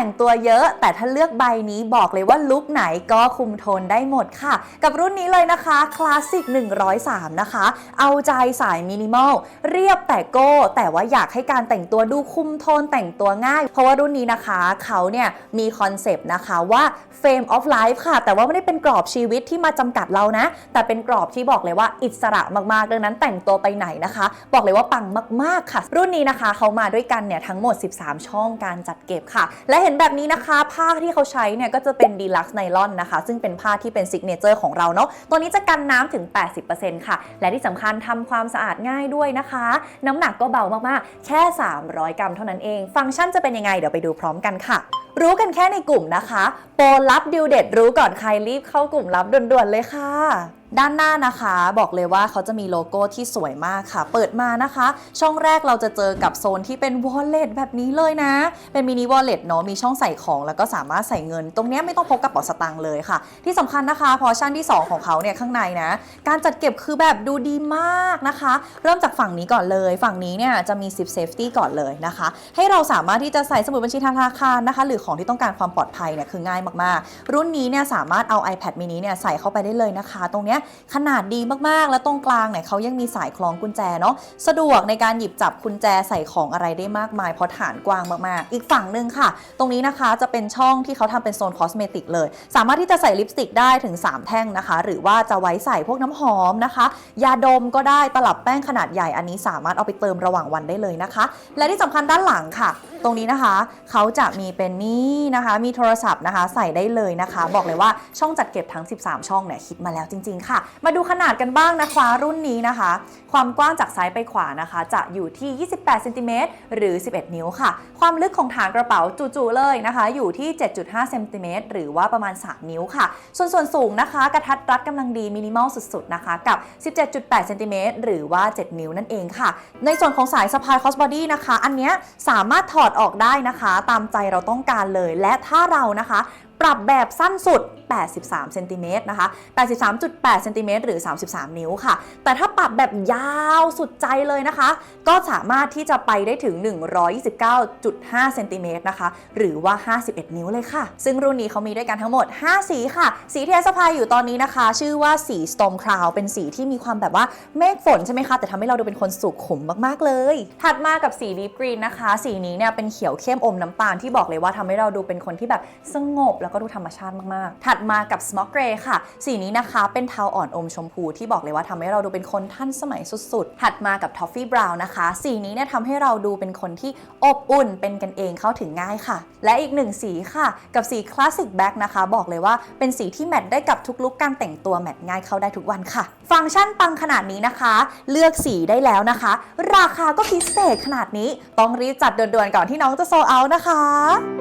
แต่งตัวเยอะ แต่ถ้าเลือกใบนี้บอกเลยว่าลุคไหนก็คุมโทนได้หมดค่ะ กับรุ่นนี้เลยนะคะคลาสสิก103 นะคะ เอาใจสายมินิมอลเรียบแต่โก้ แต่ว่าอยากให้การแต่งตัวดูคุมโทนแต่งตัวง่าย เพราะว่ารุ่นนี้นะคะเขาเนี่ยมีคอนเซปต์นะคะว่า Fame of Life ค่ะ แต่ว่าไม่ได้เป็นกรอบชีวิตที่มาจำกัดเรานะ แต่เป็นกรอบที่บอกเลยว่าอิสระมากๆ ดังนั้นแต่งตัวไปไหนนะคะ บอกเลยว่าปังมากๆค่ะ รุ่นนี้นะคะเขามาด้วยกันเนี่ยทั้งหมด 13 ช่องการจัดเก็บค่ะ และเห็น็นแบบนี้นะคะ ผ้าที่เขาใช้เนี่ยก็จะเป็นดีลักซ์ไนลอนนะคะ ซึ่งเป็นผ้าที่เป็นซิกเนเจอร์ของเราเนาะ ตัวนี้จะกันน้ำถึง 80%ค่ะ และที่สำคัญทำความสะอาดง่ายด้วยนะคะ น้ำหนักก็เบามากๆ แค่ 300 กรัมเท่านั้นเอง ฟังก์ชันจะเป็นยังไงเดี๋ยวไปดูพร้อมกันค่ะรู้กันแค่ในกลุ่มนะคะ โปรลับดิวเด็ดรู้ก่อนใครรีบเข้ากลุ่มลับด่วนๆเลยค่ะ ด้านหน้านะคะบอกเลยว่าเขาจะมีโลโก้ที่สวยมากค่ะ เปิดมานะคะ ช่องแรกเราจะเจอกับโซนที่เป็น wallet แบบนี้เลยนะ เป็นมินิ wallet เนาะมีช่องใส่ของ แล้วก็สามารถใส่เงิน ตรงเนี้ยไม่ต้องพกกระเป๋าสตางค์เลยค่ะ ที่สำคัญนะคะ พอชั่นที่ 2 ของเขาเนี่ยข้างในนะ การจัดเก็บคือแบบดูดีมากนะคะ เริ่มจากฝั่งนี้ก่อนเลย ฝั่งนี้เนี่ยจะมี zip safety ก่อนเลยนะคะ ให้เราสามารถที่จะใส่สมุดบัญชีธนาคารนะคะ หรือของที่ต้องการความปลอดภัยเนี่ยคือง่ายมากๆ รุ่นนี้เนี่ยสามารถเอา iPad mini เนี่ยใส่เข้าไปได้เลยนะคะ ตรงเนี้ยขนาดดีมากๆ และตรงกลางเนี่ยเขายังมีสายคล้องกุญแจเนาะสะดวกในการหยิบจับกุญแจใส่ของอะไรได้มากมาย เพราะฐานกว้างมากๆ อีกฝั่งหนึ่งค่ะ ตรงนี้นะคะจะเป็นช่องที่เขาทำเป็นโซนคอสเมติกเลย สามารถที่จะใส่ลิปสติกได้ถึง 3 แท่งนะคะ หรือว่าจะไว้ใส่พวกน้ำหอมนะคะ ยาดมก็ได้ตลับแป้งขนาดใหญ่อันนี้สามารถเอาไปเติมระหว่างวันได้เลยนะคะ และที่สำคัญด้านหลังค่ะ ตรงนี้นะคะเขาจะมีเป็นนี่นะคะ มีโทรศัพท์นะคะ ใส่ได้เลยนะคะ บอกเลยว่าช่องจัดเก็บทั้ง 13 ช่องเนี่ยคิดมาแล้วจริง ๆค่ะ มาดูขนาดกันบ้างนะคะรุ่นนี้นะคะ ความกว้างจากซ้ายไปขวานะคะ จะอยู่ที่ 28เซนติเมตรหรือ 11 นิ้วค่ะ ความลึกของฐานกระเป๋าจู่ๆเลยนะคะ อยู่ที่ 7.5เซนติเมตรหรือว่าประมาณ 3 นิ้วค่ะ ส่วนส่วนสูงนะคะ กระทัดรัดกำลังดีมินิมอลสุดๆนะคะ กับ 17.8เซนติเมตรหรือว่า 7 นิ้วนั่นเองค่ะ ในส่วนของสายสะพายคอสบอดี้นะคะ อันเนี้ยสามารถถอดออกได้นะคะ ตามใจเราต้องการเลย และถ้าเรานะคะ ปรับแบบสั้นสุด 83เซนติเมตรนะคะ 83.8เซนติเมตรหรือ 33 นิ้วค่ะ แต่ถ้าปรับแบบยาวสุดใจเลยนะคะ ก็สามารถที่จะไปได้ถึง 129.5เซนติเมตรนะคะ หรือว่า 51 นิ้วเลยค่ะ ซึ่งรุ่นนี้เขามีด้วยกันทั้งหมด 5 สีค่ะ สีที่เอสพายอยู่ตอนนี้นะคะ ชื่อว่าสี Storm Cloud เป็นสีที่มีความแบบว่าเมฆฝนใช่ไหมคะ แต่ทำให้เราดูเป็นคนสุขุมมากๆเลย ถัดมากับสี Deep Green นะคะ สีนี้เนี่ยเป็นเขียวเข้มอมน้ำตาลที่บอกเลยว่าทำให้เราดูเป็นคนที่แบบสงบแล้วก็ดูธรรมชาติมาก ๆ ถัดมากับ Smoke Gray ค่ะ สีนี้นะคะเป็นเทาอ่อนอมชมพูที่บอกเลยว่าทำให้เราดูเป็นคนทันสมัยสุด ๆ ถัดมากับ Toffee Brown นะคะ สีนี้เนี่ยทำให้เราดูเป็นคนที่อบอุ่นเป็นกันเองเข้าถึงง่ายค่ะ และอีกหนึ่งสีค่ะ กับสี Classic Black นะคะ บอกเลยว่าเป็นสีที่แมทได้กับทุกลุคการแต่งตัวแมทง่ายเข้าได้ทุกวันค่ะ ฟังก์ชันปังขนาดนี้นะคะ เลือกสีได้แล้วนะคะ ราคาก็พิเศษขนาดนี้ต้องรีบจัดด่วนๆก่อนที่น้องจะโซเอานะคะ